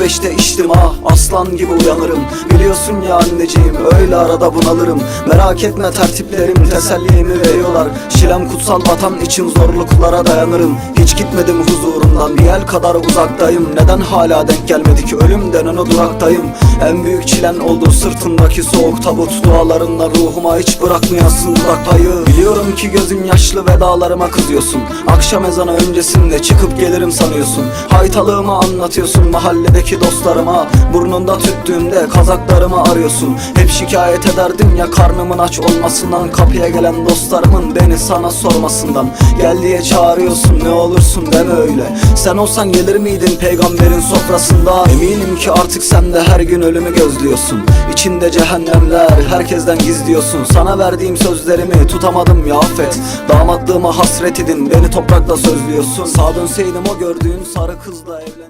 beşte içtim ah Aslan gibi uyanırım. Biliyorsun ya anneciğim öyle arada bunalırım. Merak etme tertiplerim tesellimi veriyorlar. Şilem kutsal vatan için zorluklara dayanırım. Hiç gitmedim huzurundan bir el kadar uzaktayım. Neden hala denk gelmedik ölüm denen o duraktayım. En büyük çilen oldu sırtındaki soğuk tabut. Dualarınla ruhuma hiç bırakmayasın durak payı Biliyorum ki gözün yaşlı vedalarıma kızıyorsun. Akşam ezanı öncesinde çıkıp gelirim sanıyorsun. Haytalığımı anlatıyorsun mahalledeki dostlarıma Burnunda tüttüğümde kazaklarımı arıyorsun. Hep şikayet ederdim ya karnımın aç olmasından. Kapıya gelen dostlarımın beni sana sormasından. Gel diye çağırıyorsun ne olursun deme öyle. Sen olsan gelir miydin peygamberin sofrasında? Eminim ki artık sen de her gün ölümü gözlüyorsun. İçinde cehennemler herkesten gizliyorsun. Sana verdiğim sözlerimi tutamadım ya affet. Damatlığıma hasret edin beni toprakla sözlüyorsun. Sağ dönseydim o gördüğün sarı kızla evlenecek